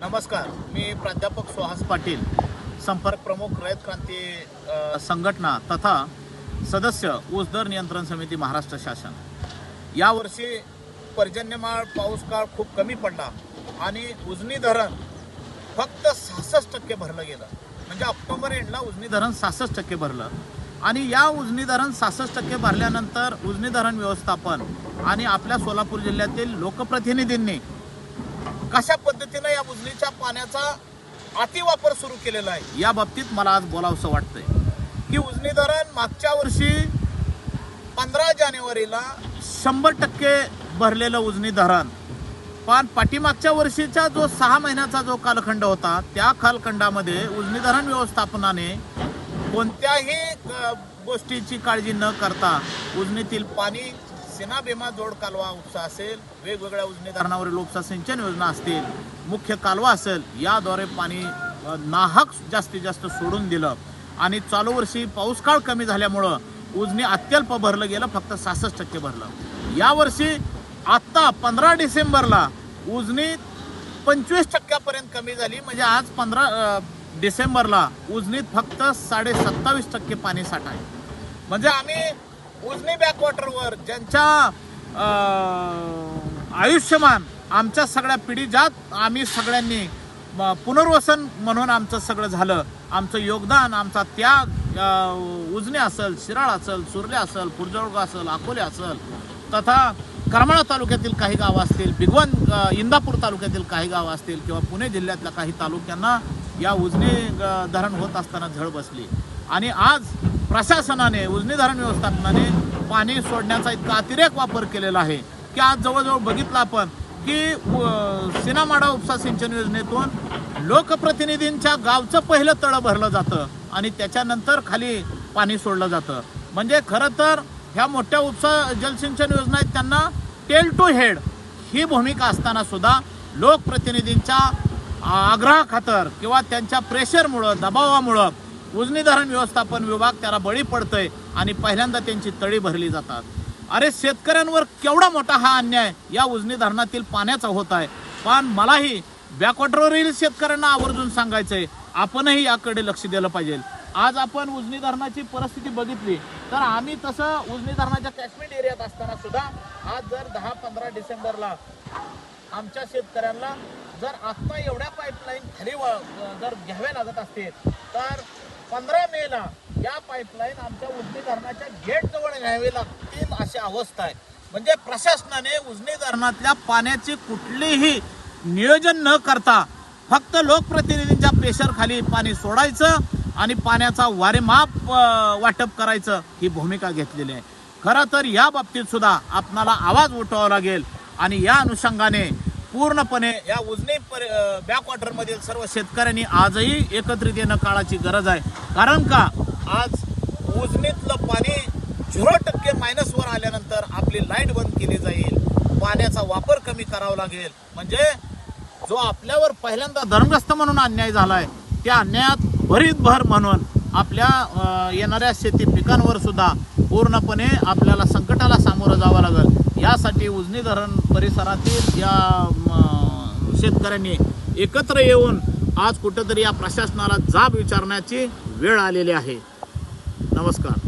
नमस्कार मी प्राध्यापक सुहास पाटील संपर्क प्रमुख रयत क्रांती संघटना तथा सदस्य ऊसदर नियंत्रण समिती महाराष्ट्र शासन. यावर्षी पर्जन्यमाळ पाऊस काळ खूप कमी पडला आणि उजनी धरण फक्त सहासष्ट टक्के भरलं गेलं. म्हणजे ऑक्टोबर एंडला उजनी धरण सहासष्ट टक्के भरलं आणि या उजनी धरण सहासष्ट टक्के भरल्यानंतर उजनी धरण व्यवस्थापन आणि आपल्या सोलापूर जिल्ह्यातील लोकप्रतिनिधींनी कशा पद्धतीनं या उजनीच्या पाण्याचा अतिवापर सुरू केलेला आहे? या बाबतीत मला आज बोलावंसं वाटतंय. की उजनी धरण मागच्या वर्षी पंधरा जानेवारीला शंभर टक्के भरलेलं उजनी धरण. पण पाठीमागच्या वर्षीचा जो सहा महिन्याचा जो कालखंड होता त्या कालखंडामध्ये उजनी धरण व्यवस्थापनाने कोणत्याही गोष्टीची काळजी न करता उजनीतील पाणी सेना भीमा जोड कालवा उपसा असेल वेगवेगळ्या उजनी धरणावरील उपसा सिंचन योजना असतील मुख्य कालवा असेल याद्वारे पाणी नाहक जास्तीत जास्त सोडून दिलं. आणि चालू वर्षी पाऊस काळ कमी झाल्यामुळं उजनी अत्यल्प भरलं गेलं फक्त सहासष्ट टक्के भरलं. यावर्षी आत्ता पंधरा डिसेंबरला उजनी पंचवीस टक्क्यापर्यंत कमी झाली. म्हणजे आज पंधरा डिसेंबरला उजनीत फक्त साडे सत्तावीस टक्के पाणी साठा आहे. म्हणजे आम्ही उजनी बॅकवॉटरवर ज्यांच्या आयुष्यमान आमच्या सगळ्या पिढी ज्यात आम्ही सगळ्यांनी पुनर्वसन म्हणून आमचं सगळं झालं. आमचं योगदान आमचा त्याग उजने असेल शिराळ असेल सुरले असेल फुरजळग असेल अकोले असेल तथा करमाळा तालुक्यातील काही गावं असतील भिगवण इंदापूर तालुक्यातील काही गावं असतील किंवा पुणे जिल्ह्यातल्या काही तालुक्यांना या उजनी धरण होत असताना झळ बसली. आणि आज प्रशासनाने उजनी धरण व्यवस्थापनाने पाणी सोडण्याचा इतका अतिरेक वापर केलेला आहे की आज जवळजवळ बघितलं आपण की सिनामाडा उपसा सिंचन योजनेतून लोकप्रतिनिधींच्या गावचं पहिलं तळं भरलं जातं आणि त्याच्यानंतर खाली पाणी सोडलं जातं. म्हणजे खरं तर ह्या मोठ्या उपसा जलसिंचन योजना आहेत त्यांना टेल टू हेड ही भूमिका असताना सुद्धा लोकप्रतिनिधींच्या आग्रहाखातर किंवा त्यांच्या प्रेशरमुळं दबावामुळं उजनी धरण व्यवस्थापन विभाग त्याला बळी पडतंय आणि पहिल्यांदा त्यांची तळी भरली जातात. अरे शेतकऱ्यांवर केवढा मोठा हा अन्याय या उजनी धरणातील पाण्याचा होत आहे. पण मलाही बॅकवॉटरवरील शेतकऱ्यांना आवर्जून सांगायचंय. आपणही याकडे लक्ष दिलं पाहिजे. आज आपण उजनी धरणाची परिस्थिती बघितली तर आम्ही तसं उजनी धरणाच्या कॅशमेंट एरियात असताना सुद्धा आज जर दहा पंधरा डिसेंबरला आमच्या शेतकऱ्यांना जर आत्ता एवढ्या पाईपलाईन खाली व- जर घ्याव्या लागत असतील तर पंधरा मेला या पाईपलाईन आमच्या उजनी धरणाच्या गेट जवळ घ्यावे लागतील अशी अवस्था आहे. म्हणजे प्रशासनाने उजनी धरणातल्या पाण्याची कुठलीही नियोजन न करता फक्त लोकप्रतिनिधींच्या प्रेशर खाली पाणी सोडायचं आणि पाण्याचा वारेमाप वाटप करायचं ही भूमिका घेतलेली आहे. खरं तर या बाबतीत सुद्धा आपणाला आवाज उठवावा लागेल आणि या अनुषंगाने पूर्णपणे या उजनी बॅकवॉटरमधील सर्व शेतकऱ्यांनी आजही एकत्रित येणं काळाची गरज आहे. कारण का? आज उजनीतलं पाणी झिरो टक्के मायनसवर आल्यानंतर आपली लाइट बंद केली जाईल. पाण्याचा वापर कमी करावा लागेल. म्हणजे जो आपल्यावर पहिल्यांदा धर्मग्रस्त म्हणून अन्याय झालाय त्या अन्यायात भरीत भर म्हणून आपल्या येणाऱ्या शेती पिकांवर सुद्धा पूर्णपणे आपल्याला संकटाला सामोरं जावं लागेल. यासाठी उजनी धरण परिसरातील या शेतकऱ्यांनी एकत्र येऊन आज कुठंतरी या प्रशासनाला जाब विचारण्याची वेळ आलेली आहे. नमस्कार.